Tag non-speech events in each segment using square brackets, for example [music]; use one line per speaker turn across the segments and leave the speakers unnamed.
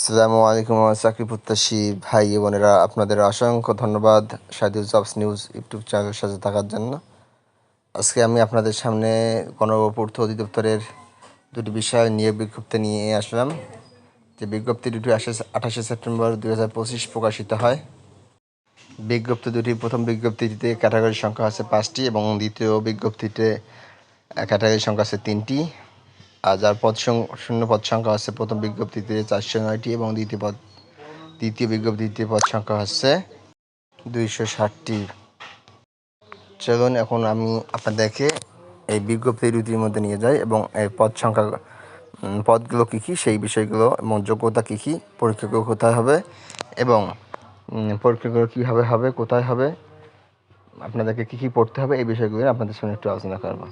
আসসালামু আলাইকুম চাকরি প্রত্যাশী ভাই বোনেরা। আপনাদের অসংখ্য ধন্যবাদ সাইদুল জবস নিউজ ইউটিউব চ্যানেলের সাথে থাকার জন্য। আজকে আমি আপনাদের সামনে গণপূর্ত অধিদপ্তরের দুটি বিষয় নিয়ে বিজ্ঞপ্তি নিয়ে আসলাম। যে বিজ্ঞপ্তি দুটি আসে আঠাশে সেপ্টেম্বর দুই হাজার পঁচিশ প্রকাশিত হয়। বিজ্ঞপ্তি দুটি, প্রথম বিজ্ঞপ্তিটিতে ক্যাটাগরির সংখ্যা আছে পাঁচটি এবং দ্বিতীয় বিজ্ঞপ্তিতে ক্যাটাগরির সংখ্যা আছে তিনটি। যার পদ শূন্য পদ সংখ্যা আছে প্রথম বিজ্ঞপ্তিতে চারশো নয়টি এবং দ্বিতীয় পদ, দ্বিতীয় বিজ্ঞপ্তিতে পদ সংখ্যা হচ্ছে দুইশো ষাটটি। চলুন এখন আমি আপনাদেরকে এই বিজ্ঞপ্তি দুটির মধ্যে নিয়ে যাই এবং এই পদ সংখ্যা পদগুলো কী কী, সেই বিষয়গুলো এবং যোগ্যতা কী কী, পরীক্ষাগুলো কোথায় হবে এবং পরীক্ষাগুলো কীভাবে হবে, কোথায় হবে, আপনাদেরকে কী কী পড়তে হবে, এই বিষয়গুলো আপনাদের সঙ্গে একটু আলোচনা করব।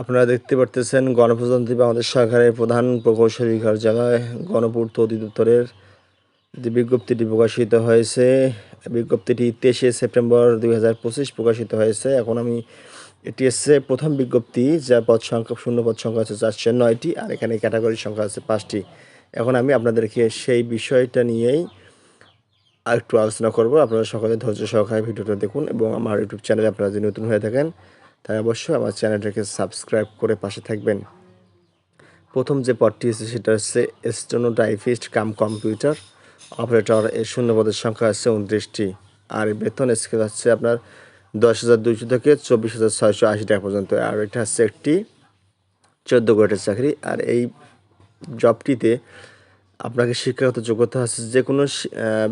আপনারা দেখতে পারতেছেন, গণপ্রজাতন্ত্রী বাংলাদেশ সরকারের প্রধান প্রকৌশলী কার্যালয় গণপূর্ত অধিদপ্তরের যে বিজ্ঞপ্তিটি প্রকাশিত হয়েছে। বিজ্ঞপ্তিটি তেইশে সেপ্টেম্বর দুই হাজার পঁচিশ প্রকাশিত হয়েছে। এখন আমি, এটি এসছে প্রথম বিজ্ঞপ্তি যার পদ সংখ্যা, শূন্য পদ সংখ্যা আছে চারশো নয়টি, আর এখানে ক্যাটাগরির সংখ্যা আছে পাঁচটি। এখন আমি আপনাদেরকে সেই বিষয়টা নিয়েই আর একটু আলোচনা করব। আপনারা সকলে ধৈর্য সহকারে ভিডিওটা দেখুন, এবং আমার ইউটিউব চ্যানেলে আপনারা যদি নতুন হয়ে থাকেন তাই অবশ্যই আমার চ্যানেলটাকে সাবস্ক্রাইব করে পাশে থাকবেন। প্রথম যে পদটি আছে সেটা হচ্ছে স্টেনোটাইপিস্ট কাম কম্পিউটার। অপারেটর এর শূন্য পদের সংখ্যা আছে উনত্রিশটি। আর বেতন স্কেল হচ্ছে আপনার দশ হাজার দুইশো থেকে চব্বিশ হাজার ছয়শো আশি টাকা পর্যন্ত। আর এটা হচ্ছে একটি চোদ্দ গ্রেডের চাকরি। আর এই জবটিতে আপনাকে শিক্ষাগত যোগ্যতা আছে যে কোনো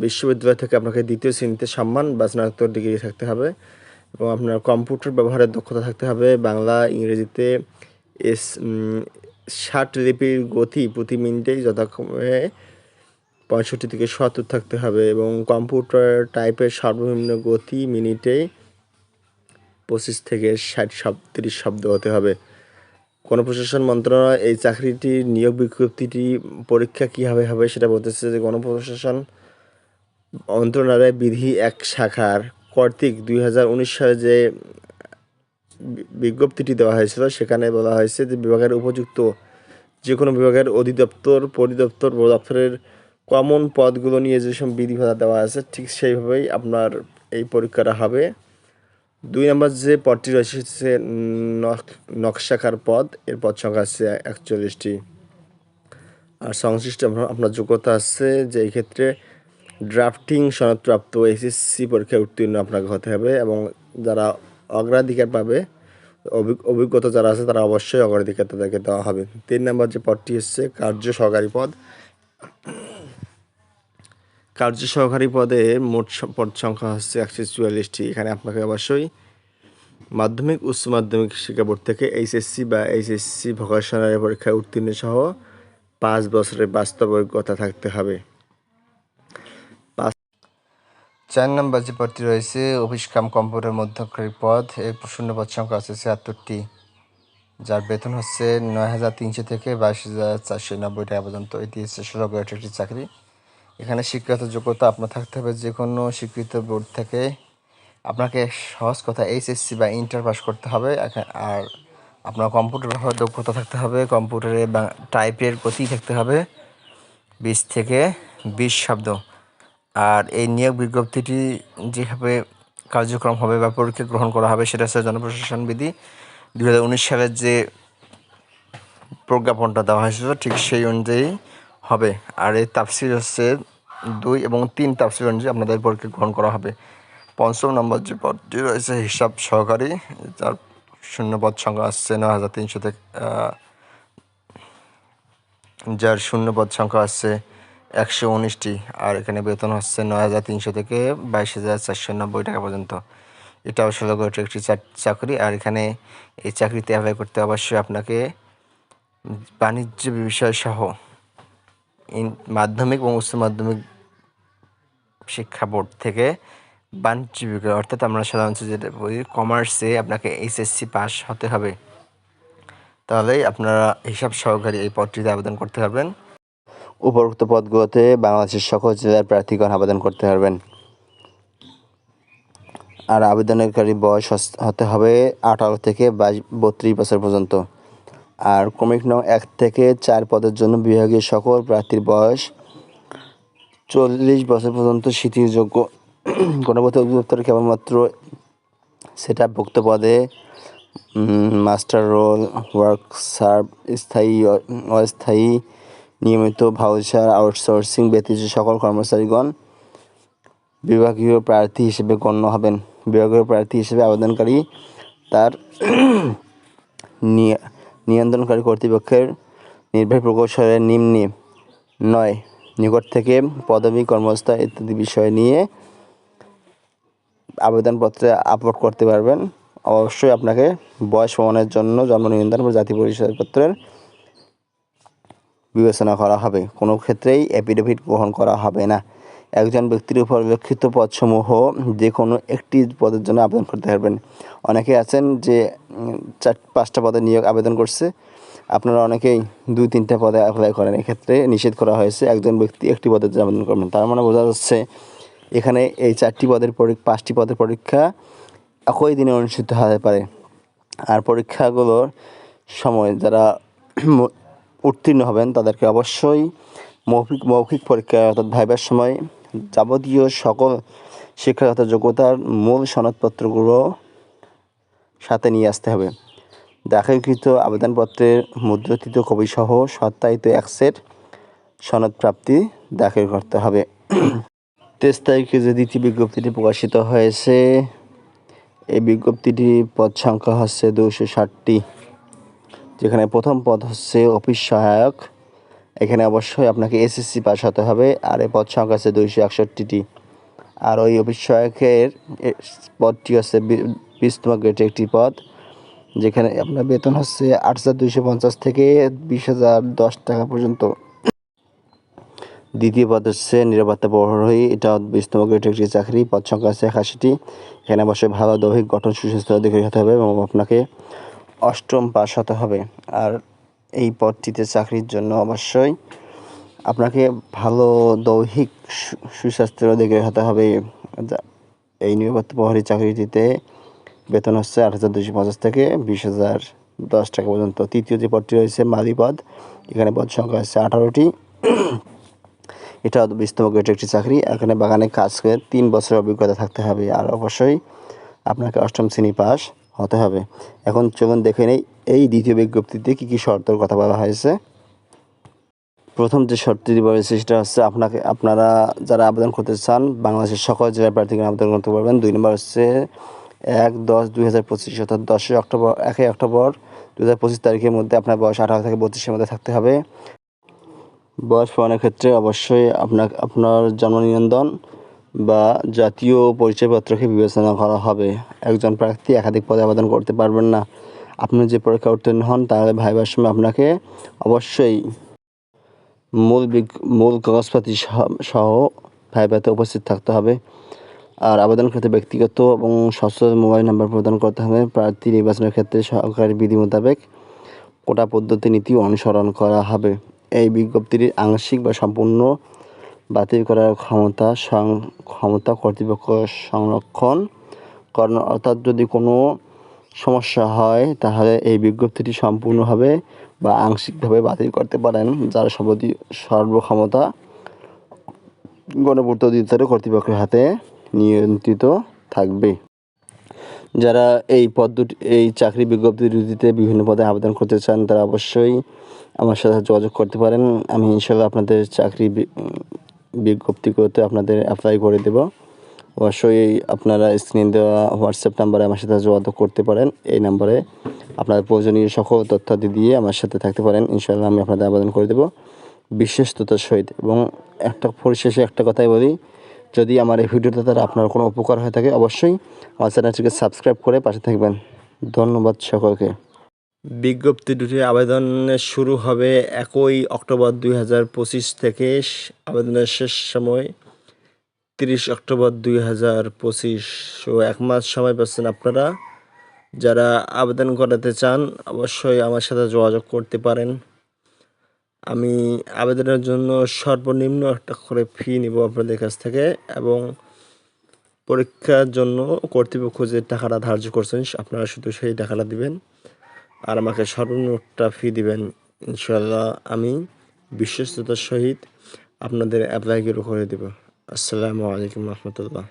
বিশ্ববিদ্যালয় থেকে আপনাকে দ্বিতীয় শ্রেণীতে সম্মান বা স্নাতক ডিগ্রি থাকতে হবে। এবং আপনার কম্পিউটার ব্যবহারের দক্ষতা থাকতে হবে। বাংলা, ইংরেজিতে এস ষাট লিপির গতি প্রতি মিনিটেই যথাক্রমে পঁয়ষট্টি থেকে সত্তর থাকতে হবে এবং কম্পিউটার টাইপের সর্বনিম্ন গতি মিনিটে পঁচিশ থেকে ষাট শব্দ তিরিশ শব্দ হতে হবে। গণপ্রশাসন মন্ত্রণালয় এই চাকরিটির নিয়োগ বিজ্ঞপ্তিটি, পরীক্ষা কীভাবে হবে সেটা বলতেছে যে গণপ্রশাসন মন্ত্রণালয় বিধি এক শাখার কর্তৃক দুই হাজার উনিশ সালে যে বিজ্ঞপ্তিটি দেওয়া হয়েছিল, সেখানে বলা হয়েছে যে বিভাগের উপযুক্ত যে কোনো বিভাগের অধিদপ্তর, পরিদপ্তর দপ্তরের কমন পদগুলো নিয়ে যেসব বিধিভাতা দেওয়া আছে, ঠিক সেইভাবেই আপনার এই পরীক্ষাটা হবে। দুই নম্বর যে পদটি রয়েছে হচ্ছে নক- নকশাকার পদ। এর পদ সংখ্যা আছে একচল্লিশটি। আর সংশ্লিষ্ট আপনার যোগ্যতা আছে যে এই ক্ষেত্রে ড্রাফটিং সনদপ্রাপ্ত এসএসসি পরীক্ষায় উত্তীর্ণ আপনাকে হতে হবে এবং যারা অগ্রাধিকার পাবে অভি- অভিজ্ঞতা যারা আছে তারা অবশ্যই অগ্রাধিকার তাদেরকে দেওয়া হবে। তিন নম্বর যে পদটি হচ্ছে কার্য সহকারী পদ। কার্য সহকারী পদে মোট পদ সংখ্যা হচ্ছে একশো চুয়াল্লিশটি। এখানে আপনাকে অবশ্যই মাধ্যমিক, উচ্চ মাধ্যমিক শিক্ষা বোর্ড থেকে এইচএসসি বা এইচএসসি ভোকেশনাল পরীক্ষায় উত্তীর্ণ সহ পাঁচ বছরের বাস্তব অভিজ্ঞতা থাকতে হবে পাঁচ চার নম্বর যে পদটি রয়েছে, অফিস কাম কম্পিউটার মধ্যকারী পদ এর শূন্য পদ সংখ্যা আছে ছিয়াত্তরটি, যার বেতন হচ্ছে নয় হাজার তিনশো থেকে বাইশ হাজার চারশো নব্বই টাকা পর্যন্ত। এটি হচ্ছে ষোলো একটি চাকরি। এখানে শিক্ষাগত যোগ্যতা আপনার থাকতে হবে যে কোনো স্বীকৃত বোর্ড থেকে। আপনাকে সহজ কথা এইচএসসি বা ইন্টার পাস করতে হবে। আর আপনার কম্পিউটার ব্যবহার দক্ষতা থাকতে হবে, কম্পিউটারে বা- টাইপের গতি থাকতে হবে। বিশ থেকে বিশ শব্দ। আর এই নিয়োগ বিজ্ঞপ্তিটি যেভাবে কার্যক্রম হবে বা পরীক্ষা গ্রহণ করা হবে, সেটা হচ্ছে জনপ্রশাসন বিধি দু হাজার উনিশ সালের যে প্রজ্ঞাপনটা দেওয়া হয়েছিল, ঠিক সেই অনুযায়ী হবে। আর এই তাফসিল হচ্ছে দুই এবং তিন তাফসিল অনুযায়ী আপনাদের পরীক্ষা গ্রহণ করা হবে। পঞ্চম নম্বর যে পদটি রয়েছে, হিসাব সহকারী, যার শূন্য পদ সংখ্যা আসছে নয় হাজার তিনশো থেকে যার শূন্য পদ সংখ্যা আসছে একশো উনিশটি, আর এখানে বেতন হচ্ছে নয় হাজার তিনশো থেকে বাইশ হাজার চারশো নব্বই টাকা পর্যন্ত। এটাও ষোলো গ্রেডের একটি চাক- চাকরি, আর এখানে এই চাকরিতে অ্যাপ্লাই করতে অবশ্যই আপনাকে বাণিজ্য বিষয় সহ মাধ্যমিক এবং উচ্চ মাধ্যমিক শিক্ষা বোর্ড থেকে বাণিজ্য বিভাগ অর্থাৎ আমরা সাধারণত যেটা বলি কমার্সে আপনাকে এইচএসসি পাস হতে হবে। তাহলেই আপনারা হিসাব সহকারী এই পদটিতে আবেদন করতে পারবেন। উপরোক্ত পদগুলোতে বাংলাদেশের সকল জেলার প্রার্থীগণ আবেদন করতে পারবেন। আর আবেদনকারী বয়স হতে হবে আঠারো থেকে বাইশ, বত্রিশ বছর পর্যন্ত।
আর ক্রমিক নং এক থেকে চার পদের জন্য বিভাগীয় সকল প্রার্থীর বয়স চল্লিশ বছর পর্যন্ত শিথিলযোগ্য গণপতি অধিদপ্তর কেবলমাত্র সেটা ভুক্ত পদে মাস্টার রোল, ওয়ার্ক সার্ভ, স্থায়ী, অস্থায়ী নিয়মিত ভাউচার আউটসোর্সিং ব্যতীত সকল কর্মচারীগণ বিভাগীয় প্রার্থী হিসেবে গণ্য হবেন। বিভাগীয় প্রার্থী হিসেবে আবেদনকারী তার [clears throat] নিয়- নিয়ন্ত্রণকারী কর্তৃপক্ষের নির্বাহী প্রকৌশলের নিম্নে নয়, নিকট থেকে পদবি কর্মস্থা ইত্যাদি বিষয় নিয়ে আবেদনপত্রে আপলোড করতে পারবেন। অবশ্যই আপনাকে বয়স প্রমাণের জন্য জন্ম নিবন্ধন বা জাতীয় পরিচয়পত্রের বিবেচনা করা হবে। কোনো ক্ষেত্রেই অ্যাফিডেভিট গ্রহণ করা হবে না। একজন ব্যক্তির উপর উল্লেখিত পদসমূহ যে কোনো একটি পদের জন্য আবেদন করতে পারবেন। অনেকে আছেন যে চার, পাঁচটা পদে নিয়োগ আবেদন করছে। আপনারা অনেকেই দুই, তিনটা পদে অ্যাপ্লাই করেন। এক্ষেত্রে নিষেধ করা হয়েছে একজন ব্যক্তি একটি পদের জন্য আবেদন করবেন। তার মানে বোঝা যাচ্ছে, এখানে এই চারটি পদের পরীক্ষা পাঁচটি পদের পরীক্ষা একই দিনে অনুষ্ঠিত হতে পারে। আর পরীক্ষাগুলোর সময় যারা উত্তীর্ণ হবেন, তাদেরকে অবশ্যই মৌখিক মৌখিক পরীক্ষা অর্থাৎ ভাইবার সময় যাবতীয় সকল শিক্ষাগত যোগ্যতার মূল সনদপত্রগুলো সাথে নিয়ে আসতে হবে। দাখিলকৃত আবেদনপত্রের মুদ্রিত কপি সহ সত্যায়িত এক সেট সনদ প্রাপ্তি দাখিল করতে হবে। তেইশ তারিখে যে দ্বিতীয় বিজ্ঞপ্তিটি প্রকাশিত হয়েছে, এই বিজ্ঞপ্তিটি পদ সংখ্যা হচ্ছে দুশো ষাটটি। যেখানে প্রথম পদ হচ্ছে অফিস সহায়ক। এখানে অবশ্যই আপনাকে এসএসসি পাস হতে হবে, আর এই পদ সংখ্যা আছে দুইশো একষট্টিটি। আর ওই অফিস সহায়কের পদটি হচ্ছে বি- বিশতম গ্রেডের একটি পদ, যেখানে আপনার বেতন হচ্ছে আট হাজার দুইশো পঞ্চাশ থেকে বিশ হাজার দশ টাকা পর্যন্ত। দ্বিতীয় পদ হচ্ছে নিরাপত্তা প্রহরী এটা বিশতম গ্রেডের একটি চাকরি, পদ সংখ্যা আছে একাশিটি। এখানে অবশ্যই ভালো দৈহিক গঠন, সুস্বাস্থ্য অধিকারী হতে হবে এবং আপনাকে অষ্টম পাস হতে হবে। আর এই পদটিতে চাকরির জন্য অবশ্যই আপনাকে ভালো দৈহিক সুস্বাস্থ্যের অধিকারী হতে হবে। এই নিরাপত্তা প্রহরী চাকরিটিতে বেতন হচ্ছে আট হাজার দুশো পঞ্চাশ থেকে বিশ হাজার দশ টাকা পর্যন্ত। তৃতীয় যে পদটি রয়েছে মালি পদ, এখানে পদ সংখ্যা হচ্ছে আঠারোটি। এটা বিশতম গ্রেডের একটি চাকরি। এখানে বাগানে কাজ করে তিন বছরের অভিজ্ঞতা থাকতে হবে। আর অবশ্যই আপনাকে অষ্টম শ্রেণি পাস হতে হবে। এখন চলুন দেখে নেই, এই দ্বিতীয় বিজ্ঞপ্তিতে কী কী শর্তের কথা বলা হয়েছে। প্রথম যে শর্তটি রয়েছে সেটা হচ্ছে আপনাকে, আপনারা যারা আবেদন করতে চান, বাংলাদেশের সকল জেলার প্রার্থীকে আবেদন করতে পারবেন। দুই নম্বর হচ্ছে এক দশ দুই হাজার পঁচিশ, অর্থাৎ দশই অক্টোবর একই অক্টোবর দু হাজার পঁচিশ তারিখের মধ্যে আপনার বয়স আঠারো থেকে বত্রিশের মধ্যে থাকতে হবে। বয়স প্রমাণের ক্ষেত্রে অবশ্যই আপনার আপনার জন্ম নিবন্ধন বা জাতীয় পরিচয়পত্রকে বিবেচনা করা হবে। একজন প্রার্থী একাধিক পদে আবেদন করতে পারবেন না। আপনি যে পরীক্ষা উত্তীর্ণ হন, তাহলে ভাইবার সময় আপনাকে অবশ্যই মূল মূল কাগজপাতি সহ- ভাইভাতে উপস্থিত থাকতে হবে। আর আবেদন ক্ষেত্রে ব্যক্তিগত এবং সচল মোবাইল নাম্বার প্রদান করতে হবে। প্রার্থী নির্বাচনের ক্ষেত্রে সরকারি বিধি মোতাবেক কোটা পদ্ধতি নীতি অনুসরণ করা হবে। এই বিজ্ঞপ্তির আংশিক বা সম্পূর্ণ বাতিল করার ক্ষমতা সং- ক্ষমতা কর্তৃপক্ষ সংরক্ষণ করেন, অর্থাৎ যদি কোনো সমস্যা হয়, তাহলে এই বিজ্ঞপ্তিটি সম্পূর্ণভাবে বা আংশিকভাবে বাতিল করতে পারেন, যার সর্বদি সর্বক্ষমতা গণপূর্ত অধিদপ্তরের কর্তৃপক্ষের হাতে নিয়ন্ত্রিত থাকবে। যারা এই পদ এই চাকরি বিজ্ঞপ্তি দুটিতে বিভিন্ন পদে আবেদন করতে চান, তারা অবশ্যই আমার সাথে যোগাযোগ করতে পারেন। আমি ইনশাল্লাহ আপনাদের চাকরি বিজ্ঞপ্তিগুলোতে আপনাদের অ্যাপ্লাই করে দেব। অবশ্যই আপনারা স্ক্রিন দেওয়া হোয়াটসঅ্যাপ নাম্বারে আমার সাথে যোগাযোগ করতে পারেন। এই নাম্বারে আপনাদের প্রয়োজনীয় সকল তথ্যাদি দিয়ে আমার সাথে থাকতে পারেন। ইনশাল্লাহ আমি আপনাদের আবেদন করে দেব বিশ্বস্ততার সহিত। এবং একটা পরিশেষে একটা কথাই বলি, যদি আমার এই ভিডিওটা দ্বারা আপনার কোনো উপকার হয়ে থাকে, অবশ্যই আমার চ্যানেলটিকে সাবস্ক্রাইব করে পাশে থাকবেন। ধন্যবাদ সকলকে।
বিজ্ঞপ্তি দুটি আবেদনের শুরু হবে একই অক্টোবর দুই হাজার পঁচিশ থেকে। আবেদনের শেষ সময় তিরিশ অক্টোবর দুই হাজার পঁচিশ। ও এক মাস সময় পাচ্ছেন আপনারা। যারা আবেদন করাতে চান, অবশ্যই আমার সাথে যোগাযোগ করতে পারেন। আমি আবেদনের জন্য সর্বনিম্ন একটা করে ফি নিব আপনাদের কাছ থেকে এবং পরীক্ষার জন্য কর্তৃপক্ষ যে টাকাটা ধার্য করছেন, আপনারা শুধু সেই টাকাটা দিবেন।
আর আমাকে সর্বমোটটা ফি দিবেন ইনশাল্লাহ আমি বিশ্বস্ততার সহিত আপনাদের অ্যাপ্লাই করে দেব। আসসালামু আলাইকুম রহমতুল্লাহ।